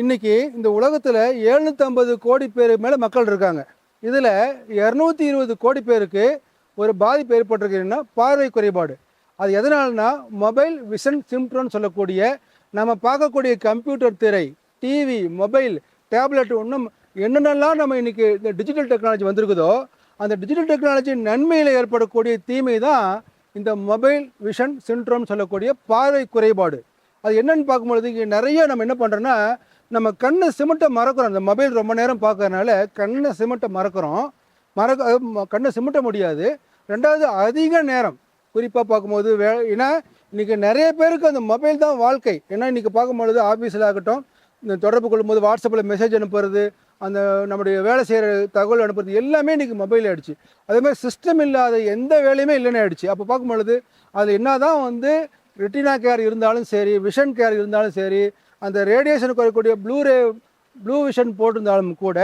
இன்றைக்கி இந்த உலகத்தில் எழுநூற்றம்பது கோடி பேர் மேலே மக்கள் இருக்காங்க. இதில் இரநூத்தி இருபது கோடி பேருக்கு ஒரு பாதிப்பு ஏற்பட்டிருக்குன்னா பார்வை குறைபாடு. அது எதனால்னா மொபைல் விஷன் சிம்ட்ரோன்னு சொல்லக்கூடிய நம்ம பார்க்கக்கூடிய கம்ப்யூட்டர் திரை டிவி மொபைல் டேப்லெட் இன்னும் என்னென்னலாம் நம்ம இன்றைக்கி இந்த டிஜிட்டல் டெக்னாலஜி வந்திருக்குதோ அந்த டிஜிட்டல் டெக்னாலஜி நன்மையில் ஏற்படக்கூடிய தீமை தான் இந்த மொபைல் விஷன் சிண்ட்ரோம் சொல்லக்கூடிய பார்வை குறைபாடு. அது என்னன்னு பார்க்கும்பொழுது இங்கே நிறைய நம்ம என்ன பண்ணுறோன்னா நம்ம கண்ணை சிமெண்ட்டை மறக்கிறோம். அந்த மொபைல் ரொம்ப நேரம் பார்க்கறனால கண்ணை சிமெண்ட்டை மறக்கிறோம். மறக்க கண்ணை சிமெண்ட்ட முடியாது. ரெண்டாவது அதிக நேரம். குறிப்பாக பார்க்கும்போது வே ஏன்னா இன்றைக்கி நிறைய பேருக்கு அந்த மொபைல் தான் வாழ்க்கை. ஏன்னா இன்றைக்கி பார்க்கும்பொழுது ஆஃபீஸில் ஆகட்டும் இந்த தொடர்பு கொள்ளும்போது வாட்ஸ்அப்பில் மெசேஜ் அனுப்புறது அந்த நம்முடைய வேலை செய்கிற தகவல் அனுப்புறது எல்லாமே இன்றைக்கி மொபைல் ஆகிடுச்சு அதே மாதிரி சிஸ்டம் இல்லாத எந்த வேலையுமே இல்லைன்னு ஆகிடுச்சு அப்போ பார்க்கும்பொழுது அது என்ன தான் வந்து ரெட்டினா கேர் இருந்தாலும் சரி விஷன் கேர் இருந்தாலும் சரி அந்த ரேடியேஷன் குறையக்கூடிய ப்ளூ ரே ப்ளூ விஷன் போட்டிருந்தாலும் கூட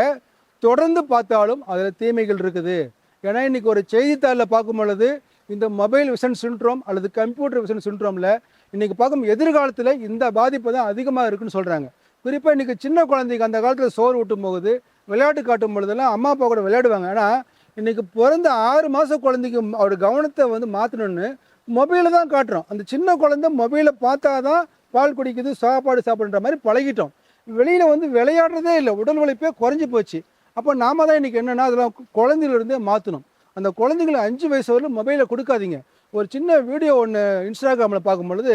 தொடர்ந்து பார்த்தாலும் அதில் தீமைகள் இருக்குது. ஏன்னா இன்றைக்கி ஒரு செய்தித்தாளில் பார்க்கும் பொழுது இந்த மொபைல் விஷன் சின்ட்ரோம் அல்லது கம்ப்யூட்டர் விஷன் சின்ட்ரோமில் இன்றைக்கி பார்க்கும் எதிர்காலத்தில் இந்த பாதிப்பு தான் அதிகமாக இருக்குன்னு சொல்கிறாங்க குறிப்பாக இன்றைக்கி சின்ன குழந்தைக்கு அந்த காலத்தில் சோறு ஊட்டும் போகுது விளையாட்டு காட்டும் பொழுதெல்லாம் அம்மா அப்பா கூட விளையாடுவாங்க. ஆனால் இன்றைக்கி பிறந்த ஆறு மாத குழந்தைக்கு அவரோட கவனத்தை வந்து மாற்றணும்னு மொபைலை தான் காட்டுறோம். அந்த சின்ன குழந்தை மொபைலை பார்த்தா தான் பால் குடிக்குது சாப்பாடு சாப்பிடுன்ற மாதிரி பழகிட்டோம். வெளியில் வந்து விளையாடுறதே இல்லை. உடல் உழைப்பே குறைஞ்சி போச்சு. அப்போ நாம தான் இன்றைக்கி என்னென்னா அதெல்லாம் குழந்தையிலிருந்தே மாற்றணும் அந்த குழந்தைங்களை அஞ்சு வயசு வரலும் மொபைலை கொடுக்காதீங்க. ஒரு சின்ன வீடியோ ஒன்று இன்ஸ்டாகிராமில் பார்க்கும் பொழுது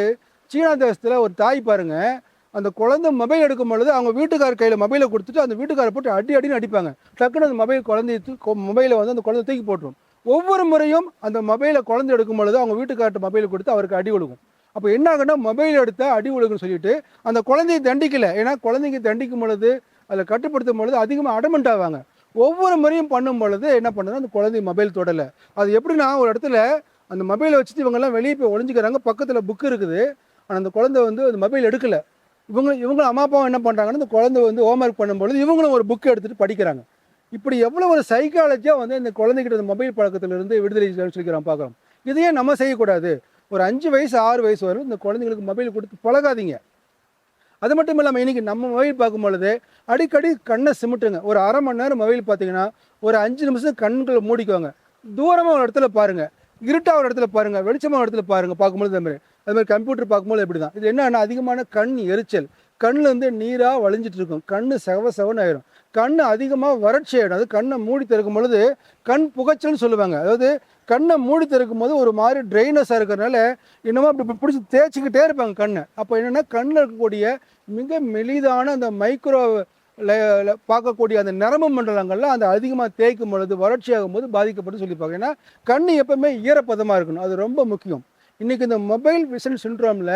சீனா தேசத்தில் ஒரு தாய் பாருங்கள் அந்த குழந்தை மொபைல் எடுக்கும் பொழுது அவங்க வீட்டுக்கார் கையில் மொபைலை கொடுத்துட்டு அந்த வீட்டுக்காரை போட்டு அடி அடின்னு அடிப்பாங்க. டக்குன்னு அந்த மொபைல் குழந்தைய மொபைலை வந்து அந்த குழந்தை தூக்கி போட்டுரும். ஒவ்வொரு முறையும் அந்த மொபைலை குழந்தை எடுக்கும் பொழுது அவங்க வீட்டுக்கார்ட்ட மொபைல் கொடுத்து அவருக்கு அடி கொடுக்கும் அப்போ என்ன ஆகுன்னா மொபைல் எடுத்த அடி உழுகுன்னு சொல்லிட்டு அந்த குழந்தையை தண்டிக்கலை. ஏன்னா குழந்தைங்க தண்டிக்கும் பொழுது அதில் கட்டுப்படுத்தும் பொழுது அதிகமாக அடமெண்ட் ஆவாங்க. ஒவ்வொரு முறையும் பண்ணும் பொழுது என்ன பண்ணுதுன்னா அந்த குழந்தை மொபைல் தொடலை. அது எப்படின்னா ஒரு இடத்துல அந்த மொபைலை வச்சுட்டு இவங்கெல்லாம் வெளியே போய் ஒளிஞ்சுக்கிறாங்க. பக்கத்தில் புக்கு இருக்குது. ஆனால் அந்த குழந்தை வந்து அந்த மொபைல் எடுக்கலை. இவங்க இவங்க அம்மா அப்பாவும் என்ன பண்ணுறாங்கன்னா அந்த குழந்தை வந்து ஹோம்ஒர்க் பண்ணும்பொழுது இவங்களும் ஒரு புக்கு எடுத்துகிட்டு படிக்கிறாங்க. இப்படி எவ்வளோ ஒரு சைக்காலஜியாக வந்து இந்த குழந்தைகிட்ட இந்த மொபைல் பழக்கத்திலிருந்து விடுதலை சொல்லிக்கிறோம் பார்க்குறோம் இதையே நம்ம செய்யக்கூடாது. ஒரு அஞ்சு வயசு ஆறு வயசு வரை இந்த குழந்தைங்களுக்கு மொபைல் கொடுத்து பழகாதீங்க. அது மட்டும் இல்லாமல் இன்னைக்கு நம்ம மொபைல் பார்க்கும் பொழுது அடிக்கடி கண்ணை சிமிட்டுங்க. ஒரு அரை மணி நேரம் மொபைல் பார்த்தீங்கன்னா ஒரு அஞ்சு நிமிஷம் கண்களை மூடிக்குவாங்க தூரமாக ஒரு இடத்துல பாருங்க. இருட்டாக ஒரு இடத்துல பாருங்க. வெளிச்சமாக ஒரு இடத்துல பாருங்க. பார்க்கும்போது அது மாதிரி. அது மாதிரி கம்ப்யூட்டர் பார்க்கும்போது எப்படி தான் இது என்னென்னா அதிகமான கண் எரிச்சல். கண்ணில் நீராக வழிஞ்சிட்டு இருக்கும். கண் செவ செவன் ஆயிரும். கண் அதிகமாக வறட்சி ஆகிடும் அது கண்ணை மூடி திறக்கும் பொழுது கண் புகைச்சல்னு சொல்லுவாங்க. அதாவது கண்ணை மூடி திறக்கும் போது ஒரு மாதிரி ட்ரைனஸாக இருக்கிறனால இன்னமும் அப்படி பிடிச்சி தேய்ச்சிக்கிட்டே இருப்பாங்க கண்ணை. அப்போ என்னென்னா கண்ணில் இருக்கக்கூடிய மிக மெலிதான அந்த மைக்ரோ பார்க்கக்கூடிய அந்த நரம்பு மண்டலங்கள்லாம் அந்த அதிகமாக தேய்க்கும் பொழுது வறட்சியாகும் போது பாதிக்கப்பட்டு சொல்லிப்பாங்க ஏன்னா கண் எப்போவுமே ஈரப்பதமாக இருக்கணும். அது ரொம்ப முக்கியம். இன்றைக்கி இந்த மொபைல் விஷன் சின்ட்ரோமில்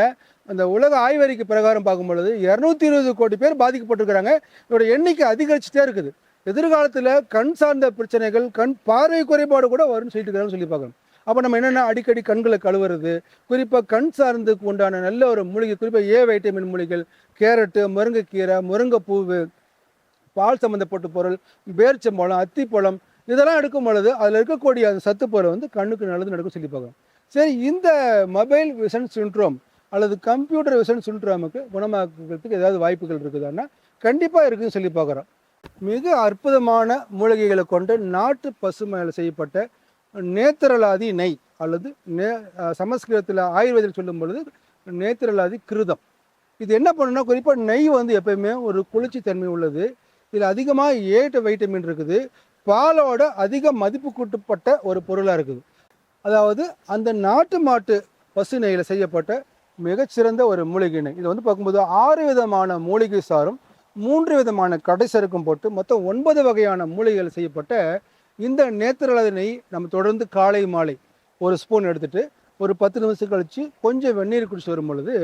அந்த உலக ஆய்வறிக்கை பிரகாரம் பார்க்கும் பொழுது இரநூத்தி இருபது கோடி பேர் பாதிக்கப்பட்டிருக்கிறாங்க. இதோட எண்ணிக்கை அதிகரிச்சுட்டே இருக்குது. எதிர்காலத்தில் கண் சார்ந்த பிரச்சனைகள் கண் பார்வை குறைபாடு கூட வரும்னு சொல்லிட்டு இருக்கிறாங்கன்னு சொல்லி பார்க்கணும். அப்போ நம்ம என்னென்ன அடிக்கடி கண்களை கழுவுறது? குறிப்பாக கண் சார்ந்துக்கு உண்டான நல்ல ஒரு மூலிகை குறிப்பாக ஏ வைட்டமின் மூலிகைகள் கேரட்டு முருங்கைக்கீரை முருங்கைப்பூவு பால் சம்மந்தப்பட்ட பொருள் பேரிச்சம்பழம் அத்திப்பழம் இதெல்லாம் எடுக்கும் பொழுது அதில் இருக்கக்கூடிய அந்த சத்து பொருள் வந்து கண்ணுக்கு நல்லது நடக்கும் சொல்லி பார்க்கணும். சரி இந்த மொபைல் விஷன் சிண்ட்ரோம் அல்லது கம்ப்யூட்டர் விஷன் சிண்ட்ரோமுக்கு குணமாக்குறதுக்கு ஏதாவது வாய்ப்புகள் இருக்குதான்னா கண்டிப்பாக இருக்குதுன்னு சொல்லி பார்க்குறோம். மிக அற்புதமான மூலிகைகளை கொண்டு நாட்டு பசுமையில் செய்யப்பட்ட நேத்திரலாதி நெய் அல்லது நே சமஸ்கிருதத்தில் ஆயுர்வேதத்தில் சொல்லும் பொழுது நேத்திரலாதி கிருதம். இது என்ன பண்ணுன்னா குறிப்பாக நெய் வந்து எப்பயுமே ஒரு குளிர்ச்சி தன்மை உள்ளது. இதில் அதிகமாக ஏட்டு வைட்டமின் இருக்குது. பாலோட அதிக மதிப்பு கூட்டப்பட்ட ஒரு பொருளாக இருக்குது. அதாவது அந்த நாட்டு மாட்டு பசு நெய்யில் செய்யப்பட்ட மிகச்சிறந்த ஒரு மூலிகை இது வந்து பார்க்கும்போது ஆறு விதமான மூலிகை சாரும் மூன்று விதமான கடை சருக்கும் போட்டு மொத்தம் ஒன்பது வகையான மூலிகைகள் செய்யப்பட்ட இந்த நேத்திரலாதி நெய் நம்ம தொடர்ந்து காலை மாலை ஒரு ஸ்பூன் எடுத்துகிட்டு ஒரு பத்து நிமிஷம் கழித்து கொஞ்சம் வெந்நீர் குடிச்சு வரும் பொழுது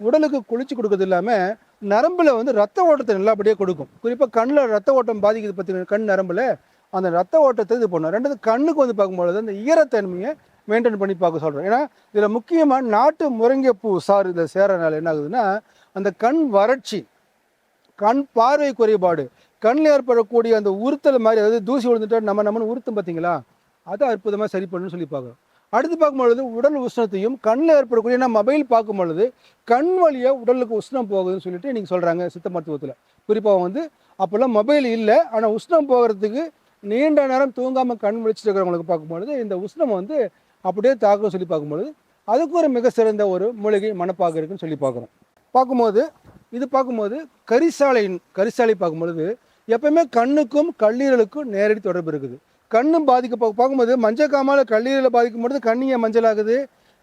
உடலுக்கு குளிச்சு கொடுக்கறது இல்லாமல் நரம்பில் வந்து ரத்த ஓட்டத்தை நல்லபடியாக கொடுக்கும். குறிப்பாக கண்ணில் ரத்த ஓட்டம் பாதிக்குது பார்த்தீங்கன்னா கண் நரம்பில் அந்த ரத்த ஓட்டத்தை இது பண்ணும். ரெண்டாவது கண்ணுக்கு வந்து பார்க்கும்பொழுது அந்த ஈரத்தன்மையை மெயின்டைன் பண்ணி பார்க்க சொல்கிறோம் ஏன்னா இதில் முக்கியமாக நாட்டு முருங்கைப்பூ சாறு இதில் சேரனால என்ன ஆகுதுன்னா அந்த கண் வறட்சி கண் பார்வை குறைபாடு கண்ணில் ஏற்படக்கூடிய அந்த உறுத்தல் மாதிரி அதாவது தூசி விழுந்துட்டா நம்ம நம்மன்னு உறுத்தும் பார்த்தீங்களா? அதை அற்புதமாக சரி பண்ணணும்னு சொல்லி பார்க்குறோம். அடுத்து பார்க்கும்பொழுது உடல் உஷ்ணத்தையும் கண்ணில் ஏற்படக்கூடிய ஏன்னா மொபைல் பார்க்கும் பொழுது கண் வழியாக உடலுக்கு உஷ்ணம் போகுதுன்னு சொல்லிட்டு நீங்கள் சொல்கிறாங்க சித்த மருத்துவத்தில். குறிப்பாக வந்து அப்போல்லாம் மொபைல் இல்லை ஆனால் உஷ்ணம் போகிறதுக்கு நீண்ட நேரம் தூங்காமல் கண் விழிச்சிட்டு இருக்கிறவங்களுக்கு பார்க்கும்பொழுது இந்த உஷ்ணம் வந்து அப்படியே தாக்கம் சொல்லி பார்க்கும்பொழுது அதுக்கு ஒரு மிக சிறந்த ஒரு மூலிகை மனப்பாக இருக்குன்னு சொல்லி பார்க்குறோம். பார்க்கும்போது இது பார்க்கும்போது கரிசாலையின் கரிசாலை பார்க்கும்பொழுது எப்பயுமே கண்ணுக்கும் கல்லீரலுக்கும் நேரடி தொடர்பு இருக்குது. கண்ணும் பாதிக்க பார்க்கும்போது மஞ்சள் காமால கல்லீரலை பாதிக்கும் பொழுது கண்ணு ஏன் மஞ்சளாகுது.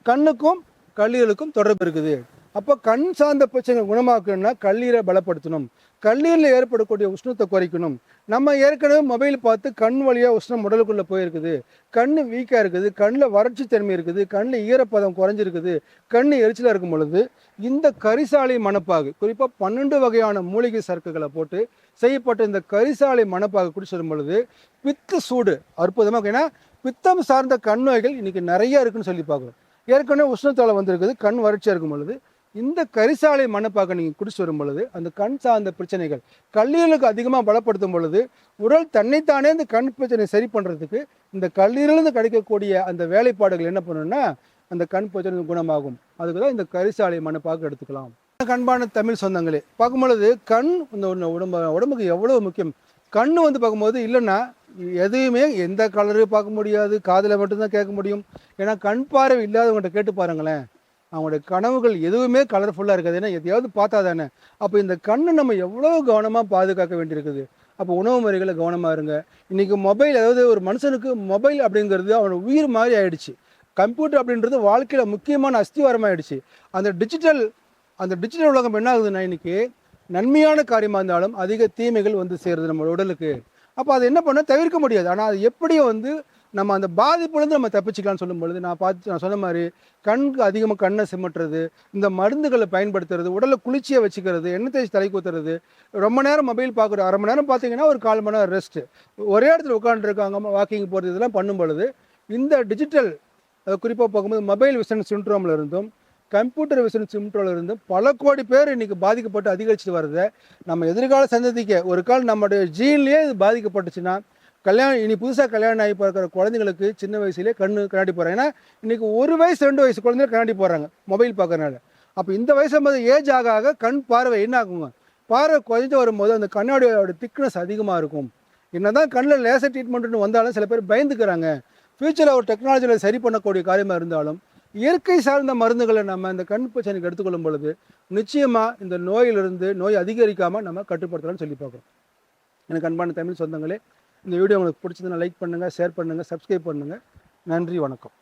கண்ணுக்கும் கல்லீரலுக்கும் தொடர்பு இருக்குது. அப்போ கண் சார்ந்த பிரச்சனை குணமாக்கணும்னா கல்லீரை பலப்படுத்தணும். கல்லீரில் ஏற்படக்கூடிய உஷ்ணத்தை குறைக்கணும். நம்ம ஏற்கனவே மொபைல் பார்த்து கண் வழியாக உஷ்ணம் உடலுக்குள்ளே போயிருக்குது. கண் வீக்காக இருக்குது. கண்ணில் வறட்சி தன்மை இருக்குது. கண்ணில் ஈரப்பதம் குறைஞ்சிருக்குது. கண் எரிச்சலாக இருக்கும் பொழுது இந்த கரிசாலை மணப்பாகு குறிப்பாக பன்னெண்டு வகையான மூலிகை சரக்குகளை போட்டு செய்யப்பட்ட இந்த கரிசாலை மணப்பாகு குடிச்சிடும் பொழுது பித்து சூடு அற்புதமாக ஏன்னா பித்தம் சார்ந்த கண் நோய்கள் இன்றைக்கி நிறைய இருக்குன்னு சொல்லி பார்க்குறோம் ஏற்கனவே உஷ்ணத்தால் வந்திருக்குது. கண் வறட்சியாக இருக்கும் பொழுது இந்த கரிசாலை மணப்பாக நீங்கள் குடிச்சு வரும் பொழுது அந்த கண் சார்ந்த பிரச்சனைகள் கல்லீரலுக்கு அதிகமாக பலப்படுத்தும் பொழுது உடல் தன்னைத்தானே இந்த கண் பிரச்சனை சரி பண்ணுறதுக்கு இந்த கல்லீரலிருந்து கிடைக்கக்கூடிய அந்த வேலைப்பாடுகள் என்ன பண்ணணும்னா அந்த கண் பிரச்சனை குணமாகும். அதுக்கு தான் இந்த கரிசாலை மணப்பாக எடுத்துக்கலாம். கண்பான தமிழ் சொந்தங்களே பார்க்கும் பொழுது கண் இந்த ஒண்ணு உடம்பு உடம்புக்கு எவ்வளோ முக்கியம்? கண் வந்து பார்க்கும்போது இல்லைன்னா எதையுமே எந்த கலரு பார்க்க முடியாது காதில் மட்டும்தான் கேட்க முடியும். ஏன்னா கண் பார்வை இல்லாதவங்கள்ட்ட கேட்டு பாருங்களேன். அவங்களுடைய கனவுகள் எதுவுமே கலர்ஃபுல்லாக இருக்காது ஏன்னா எதையாவது பார்த்தா தானே அப்போ இந்த கண்ணை நம்ம எவ்வளோ கவனமாக பாதுகாக்க வேண்டியிருக்குது? அப்போ உணவு முறைகளை கவனமாக இருங்க. இன்றைக்கி மொபைல் அதாவது ஒரு மனுஷனுக்கு மொபைல் அப்படிங்கிறது அவனோட உயிர் மாதிரி ஆயிடுச்சு. கம்ப்யூட்டர் அப்படின்றது வாழ்க்கையில் முக்கியமான அஸ்திவாரமாயிடுச்சு. அந்த டிஜிட்டல் அந்த டிஜிட்டல் உலகம் என்ன ஆகுதுன்னா இன்றைக்கி நன்மையான காரியமாக இருந்தாலும் அதிக தீமைகள் வந்து சேருது நம்ம உடலுக்கு. அப்போ அது என்ன பண்ண? தவிர்க்க முடியாது. ஆனால் அது எப்படி வந்து நம்ம அந்த பாதிப்புலேருந்து நம்ம தப்பிச்சுக்கலாம்னு சொல்லும் பொழுது நான் பார்த்து நான் சொன்ன மாதிரி கண்ணுக்கு அதிகமாக கண்ணை சிமட்டுறது இந்த மருந்துகளை பயன்படுத்துறது உடலை குளிர்ச்சியை வச்சுக்கிறது எண்ணெய் தேய்ச்சி தலை ஊத்துறது ரொம்ப நேரம் மொபைல் பார்க்குறோம் அரை மணி நேரம் பார்த்தீங்கன்னா ஒரு கால் மணி நேரம் ரெஸ்ட்டு ஒரே இடத்துல உட்காந்துருக்காங்க வாக்கிங் போகிறது இதெல்லாம் பண்ணும் பொழுது இந்த டிஜிட்டல் குறிப்பாக பார்க்கும்போது மொபைல் விசன் சிண்ட்ரோமில் இருந்தும் கம்ப்யூட்டர் விசன் சிம்ட்ரோமில் இருந்தும் பல கோடி பேர் இன்னைக்கு பாதிக்கப்பட்டு அதிகரிச்சுட்டு வருது. நம்ம எதிர்கால சந்ததிக்கு ஒரு கால் நம்முடைய ஜீன்லேயே இது பாதிக்கப்பட்டுச்சுன்னா கல்யாணம் இனி புதுசாக கல்யாணம் ஆகி பார்க்குற குழந்தைங்களுக்கு சின்ன வயசுலேயே கண்ணு கண்ணாடி போகிறாங்க ஏன்னா இன்றைக்கி ஒரு வயசு ரெண்டு வயசு குழந்தைங்க கண்ணாடி போகிறாங்க மொபைல் பார்க்குறனால அப்போ இந்த வயசு போது ஏஜ் ஆக ஆக கண் பார்வை என்ன ஆகுங்க? பார்வை குறைஞ்சு வரும்போது அந்த கண்ணாடியோட திக்னஸ் அதிகமாக இருக்கும். என்ன தான் கண்ணில் லேசர் ட்ரீட்மெண்ட்னு வந்தாலும் சில பேர் பயந்துக்கிறாங்க. ஃப்யூச்சரில் ஒரு டெக்னாலஜியில் சரி பண்ணக்கூடிய காரியமாக இருந்தாலும் இயற்கை சார்ந்த மருந்துகளை நம்ம இந்த கண் பிரச்சனைக்கு எடுத்துக்கொள்ளும் பொழுது நிச்சயமாக இந்த நோயிலிருந்து நோய் அதிகரிக்காமல் நம்ம கட்டுப்படுத்தலாம்னு சொல்லி பார்க்குறோம். எனக்கு அன்பான தமிழ் சொந்தங்களே இந்த வீடியோ உங்களுக்கு பிடிச்சதுன்னா லைக் பண்ணுங்கள் ஷேர் பண்ணுங்கள் சப்ஸ்கிரைப் பண்ணுங்கள் நன்றி வணக்கம்.